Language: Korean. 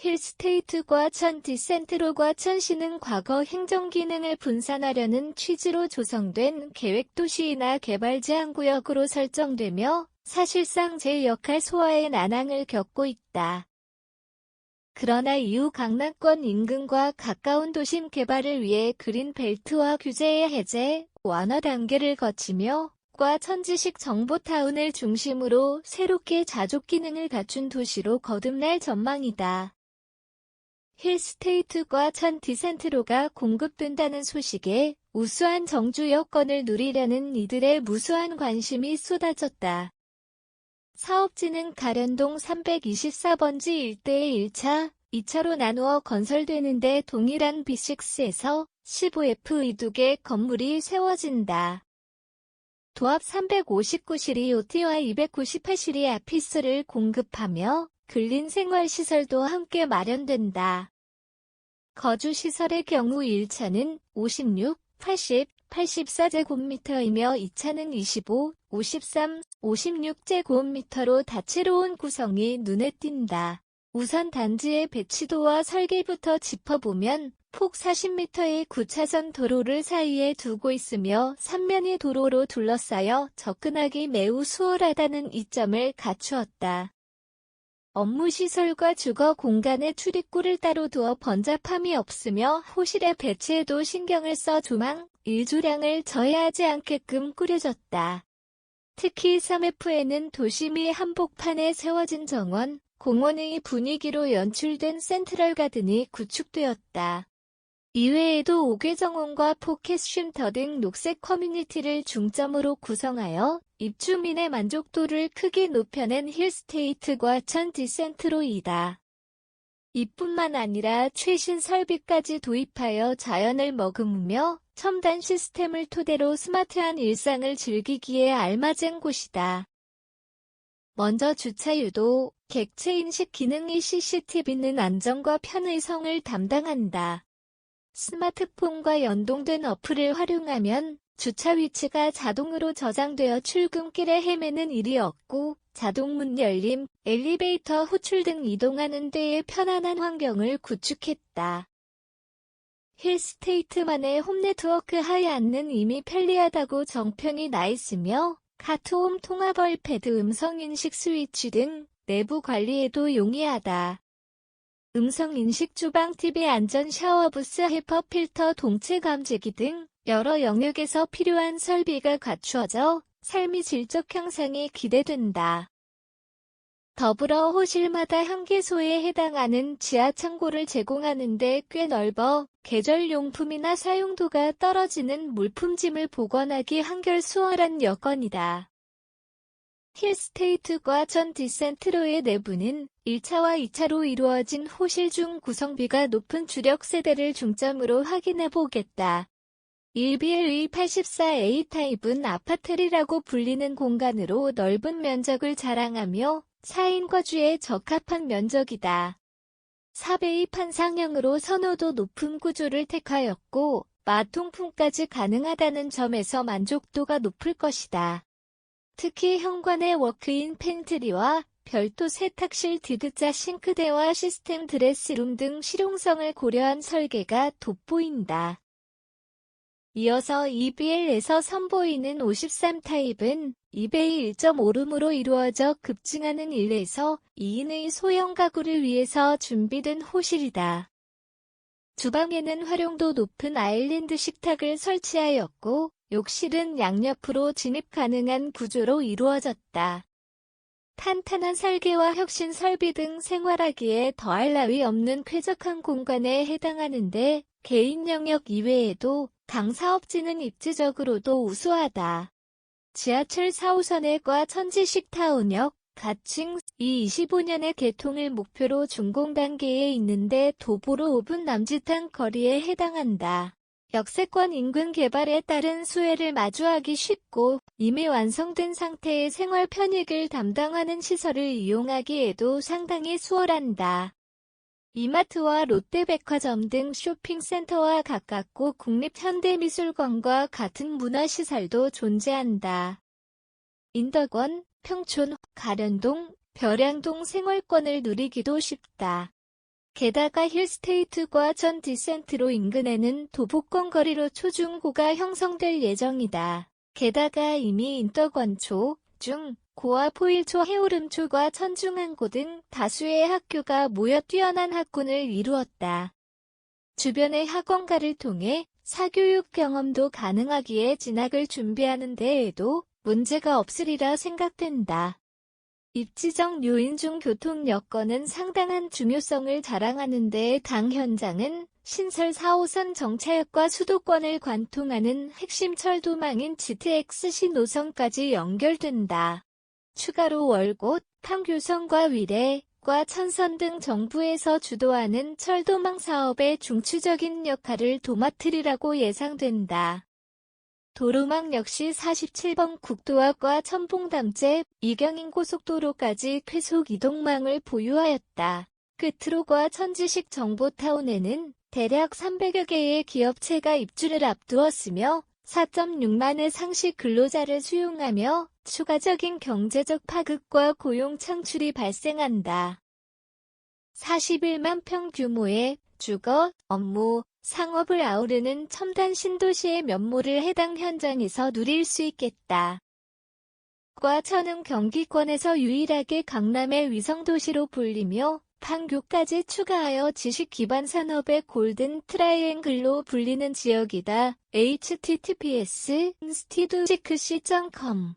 힐스테이트과 천 디센트로과 천시는 과거 행정기능을 분산하려는 취지로 조성된 계획도시이나 개발제한구역으로 설정되며 사실상 제 역할 소화의 난항을 겪고 있다. 그러나 이후 강남권 인근과 가까운 도심 개발을 위해 그린벨트와 규제의 해제, 완화 단계를 거치며 과 천지식 정보타운을 중심으로 새롭게 자족 기능을 갖춘 도시로 거듭날 전망이다. 힐스테이트과 천 디센트로가 공급된다는 소식에 우수한 정주 여건을 누리려는 이들의 무수한 관심이 쏟아졌다. 사업지는 가련동 324번지 일대의 1차, 2차로 나누어 건설되는데 동일한 B6에서 15F 이두개 건물이 세워진다. 도합 359실이 OT와 298실이 아피스를 공급하며 근린 생활시설도 함께 마련된다. 거주시설의 경우 1차는 56, 80, 84제곱미터이며 2차는 25, 53, 56제곱미터로 다채로운 구성이 눈에 띈다. 우선 단지의 배치도와 설계부터 짚어보면 폭 40m의 9차선 도로를 사이에 두고 있으며 삼면이 도로로 둘러싸여 접근하기 매우 수월하다는 이점을 갖추었다. 업무시설과 주거 공간의 출입구를 따로 두어 번잡함이 없으며 호실의 배치에도 신경을 써 조망, 일조량을 저해하지 않게끔 꾸려졌다. 특히 3F에는 도심이 한복판에 세워진 정원, 공원의 분위기로 연출된 센트럴 가든이 구축되었다. 이외에도 옥외정원과 포켓 쉼터 등 녹색 커뮤니티를 중점으로 구성하여 입주민의 만족도를 크게 높여낸 힐스테이트과 천 디센트로이다. 이뿐만 아니라 최신 설비까지 도입하여 자연을 머금으며 첨단 시스템을 토대로 스마트한 일상을 즐기기에 알맞은 곳이다. 먼저 주차 유도, 객체 인식 기능이 CCTV는 안전과 편의성을 담당한다. 스마트폰과 연동된 어플을 활용하면 주차 위치가 자동으로 저장되어 출근길에 헤매는 일이 없고 자동 문 열림, 엘리베이터 호출 등 이동하는 데에 편안한 환경을 구축했다. 힐스테이트만의 홈네트워크 하에 앉는 이미 편리하다고 정평이 나 있으며 카트홈 통합 얼패드 음성인식 스위치 등 내부 관리에도 용이하다. 음성인식 주방 TV 안전 샤워부스 헤퍼 필터 동체 감지기 등 여러 영역에서 필요한 설비가 갖추어져 삶의 질적 향상이 기대된다. 더불어 호실마다 한개소에 해당하는 지하 창고를 제공하는 데 꽤 넓어 계절용품이나 사용도가 떨어지는 물품짐을 보관하기 한결 수월한 여건이다. 힐스테이트과 전 디센트로의 내부는 1차와 2차로 이루어진 호실 중 구성비가 높은 주력 세대를 중점으로 확인해 보겠다. 1BL의 84A 타입은 아파트리라고 불리는 공간으로 넓은 면적을 자랑하며 4인 과 주에 적합한 면적이다. 4배의 판상형으로 선호도 높은 구조를 택하였고 마통풍까지 가능하다는 점에서 만족도가 높을 것이다. 특히 현관의 워크인 팬트리와 별도 세탁실 디귿자 싱크대와 시스템 드레스룸 등 실용성을 고려한 설계가 돋보인다. 이어서 EBL에서 선보이는 53 타입은 2배의 1.5룸으로 이루어져 급증하는 1에서 2인의 소형 가구를 위해서 준비된 호실이다. 주방에는 활용도 높은 아일랜드 식탁을 설치하였고 욕실은 양옆으로 진입 가능한 구조로 이루어졌다. 탄탄한 설계와 혁신 설비 등 생활하기에 더할 나위 없는 쾌적한 공간에 해당하는데 개인 영역 이외에도 강 사업지는 입지적으로도 우수하다. 지하철 4호선의 천지식 타운역, 가칭 이 25년의 개통을 목표로 준공 단계에 있는데 도보로 5분 남짓한 거리에 해당한다. 역세권 인근 개발에 따른 수혜를 마주하기 쉽고 이미 완성된 상태의 생활 편익을 담당하는 시설을 이용하기에도 상당히 수월한다. 이마트와 롯데백화점 등 쇼핑센터와 가깝고 국립현대미술관과 같은 문화시설도 존재한다. 인덕원, 평촌, 가련동, 벼량동 생활권을 누리기도 쉽다. 게다가 힐스테이트과 전 디센트로 인근에는 도보권 거리로 초중고가 형성될 예정이다. 게다가 이미 인덕원초, 중, 고와 포일초 해오름초과 천중항고 등 다수의 학교가 모여 뛰어난 학군을 이루었다. 주변의 학원가를 통해 사교육 경험도 가능하기에 진학을 준비하는 데에도 문제가 없으리라 생각된다. 입지적 요인 중 교통 여건은 상당한 중요성을 자랑하는 데 당 현장은 신설 4호선 정차역과 수도권을 관통하는 핵심 철도망인 GTX-시 노선까지 연결된다. 추가로 월곶, 판교선과 위례, 과 천선 등 정부에서 주도하는 철도망 사업의 중추적인 역할을 도맡으리라고 예상된다. 도로망 역시 47번 국도와과 천봉담제, 이경인 고속도로까지 쾌속 이동망을 보유하였다. 끝으로과 천지식 정보타운에는 대략 300여 개의 기업체가 입주를 앞두었으며 4.6만의 상시 근로자를 수용하며 추가적인 경제적 파급과 고용 창출이 발생한다. 41만 평 규모의 주거, 업무, 상업을 아우르는 첨단 신도시의 면모를 해당 현장에서 누릴 수 있겠다. 과 천은 경기권에서 유일하게 강남의 위성도시로 불리며 판교까지 추가하여 지식 기반 산업의 골든 트라이앵글로 불리는 지역이다. https stdcc.com